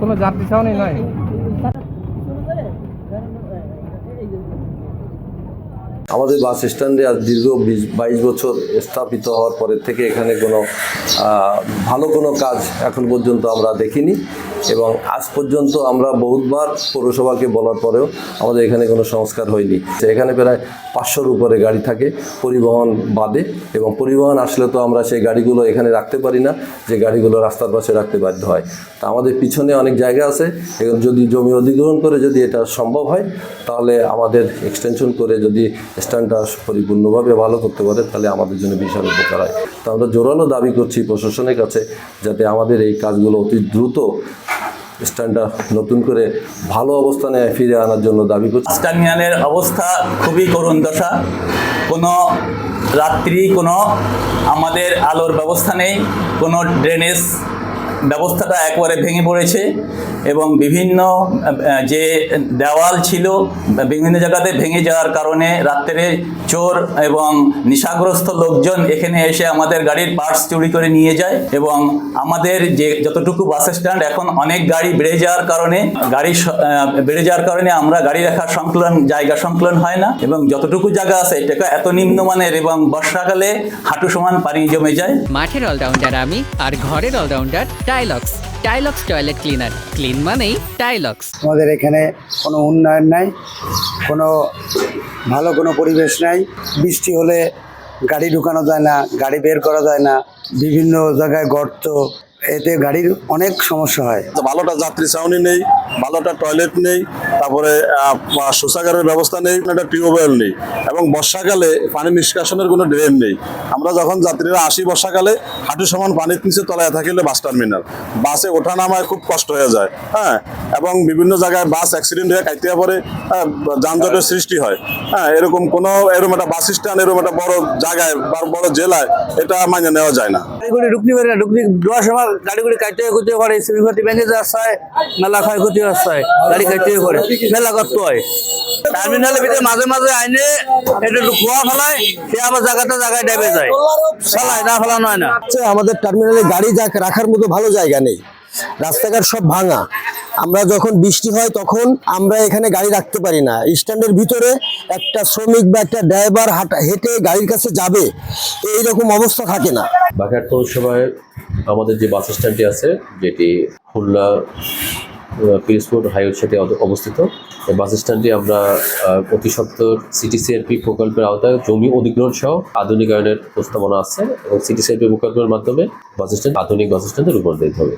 কোনো যাত্রী ছাউনি নাই। আমাদের বাস স্ট্যান্ডে আজ দীর্ঘ বিশ, বাইশ বছর স্থাপিত হওয়ার পরের থেকে এখানে কোনো ভালো কোনো কাজ এখন পর্যন্ত আমরা দেখিনি এবং আজ পর্যন্ত আমরা বহুতবার পৌরসভাকে বলার পরেও আমাদের এখানে কোনো সংস্কার হয়নি। এখানে প্রায় পাঁচশোর উপরে গাড়ি থাকে পরিবহন বাদে এবং পরিবহন আসলে তো আমরা সেই গাড়িগুলো এখানে রাখতে পারি না, যে গাড়িগুলো রাস্তার পাশে রাখতে বাধ্য হয়। তা আমাদের পিছনে অনেক জায়গা আছে এবং যদি জমি অধিগ্রহণ করে যদি এটা সম্ভব হয়, তাহলে আমাদের এক্সটেনশন করে যদি স্ট্যান্ডটা পরিপূর্ণভাবে ভালো করতে পারে, তাহলে আমাদের জন্য বিশাল উপকার হয়। তো আমরা জোরালো দাবি করছি প্রশাসনের কাছে যাতে আমাদের এই কাজগুলো অতি দ্রুত স্ট্যান্ডটা নতুন করে ভালো অবস্থানে ফিরে আনার জন্য দাবি করছি। টার্মিনালের অবস্থা খুবই করুণ দশা। কোনো রাত্রি, কোনো আমাদের আলোর ব্যবস্থা নেই, কোনো ড্রেনেজ ব্যবস্থাটা একবারে ভেঙে পড়েছে এবং বিভিন্ন যে দেওয়াল ছিল বিভিন্ন জায়গাতে ভেঙে যাওয়ার কারণে রাত্রে চোর এবং নিশাগ্রস্ত লোকজন এখানে এসে আমাদের গাড়ির পার্টস চুরি করে নিয়ে যায় এবং আমাদের যে যতটুকু বাস স্ট্যান্ড এখন অনেক গাড়ি বেড়ে যাওয়ার কারণে, গাড়ি বেড়ে যাওয়ার কারণে আমরা গাড়ি রাখার সংকলন, জায়গা সংকলন হয় না এবং যতটুকু জায়গা আছে এটা এত নিম্নমানের এবং বর্ষাকালে হাঁটু সমান পানি জমে যায়। মাঠের অলরাউন্ডার আমি আর ঘরের all rounder Tylox Tylox toilet cleaner clean মানেই টাইলক্স আমাদের এখানে কোনো উন্নয়ন নাই কোনো ভালো কোনো পরিবেশ নাই। বৃষ্টি হলে গাড়ি ঢুকানো যায় না গাড়ি বের করা যায় না বিভিন্ন জায়গায় গর্ত এতে গাড়ির অনেক সমস্যা হয়। ভালোটা যাত্রী ছাউনি নেই ভালোটা টয়লেট নেই তারপরে শৌচাগারের ব্যবস্থা নেই একটা টিউবওয়েল নেই এবং বর্ষাকালে পানি নিষ্কাশনের কোনো ড্রেন নেই। আমরা যখন যাত্রীরা আসি বর্ষাকালে হাঁটু সমান পানির নিচে তলায় থাকিলে বাস টার্মিনাল। বাসে ওঠা নামায় খুব কষ্ট হয়ে যায় হ্যাঁ? এবং বিভিন্ন জায়গায় বাস অ্যাক্সিডেন্ট হয়ে কাইতে পরে হ্যাঁ, যানজটের সৃষ্টি হয় হ্যাঁ? এরকম কোনো এরকম একটা বাস স্ট্যান্ড এরকম একটা বড় জায়গায় বা বড় জেলায় এটা মাইনে নেওয়া যায় না। গাড়িগুলি ঢুকতে পারে না যাওয়ার সময় গাড়িগুলি কাটতে করতে পারে শ্রীপতি ভেঙে যাওয়ার হয় মেলা ক্ষয়ক্ষতি হয় গাড়ি কাটতে করে মেলা করতে হয় টার্মিনালের ভিতরে মাঝে মাঝে আইনে এটা একটু খোয়া ফেলায় সে আবার জায়গাতে জায়গায় ডেবে যায়। ফেলায় না ফেলানো হয় না। আমাদের টার্মিনালে গাড়ি যা রাখার মতো ভালো জায়গা নেই। রাস্তাঘাট সব ভাঙা। আমরা যখন বৃষ্টি হয় তখন আমরা এখানে গাড়ি রাখতে পারি না। স্ট্যান্ডের ভিতরে একটা শ্রমিক বা একটা ড্রাইভার হাঁটা হেঁটে গাড়ির কাছে যাবে এই রকম অবস্থা থাকে না। বাঘাট পৌরসভায় আমাদের যে বাস স্ট্যান্ডটি আছে যেটি খুলনা পিরোজপুর হাইওয়ের সাথে অবস্থিত। এই বাস স্ট্যান্ডটি আমরা অতি সত্তর সিটি সিআরপি প্রকল্পের আওতায় জমি অধিগ্রহণ সহ আধুনিকায়নের প্রস্তাবনা আছে এবং সিটি সিআরপি প্রকল্পের মাধ্যমে বাস স্ট্যান্ড আধুনিক বাস স্ট্যান্ডে রূপান্তরিত হবে।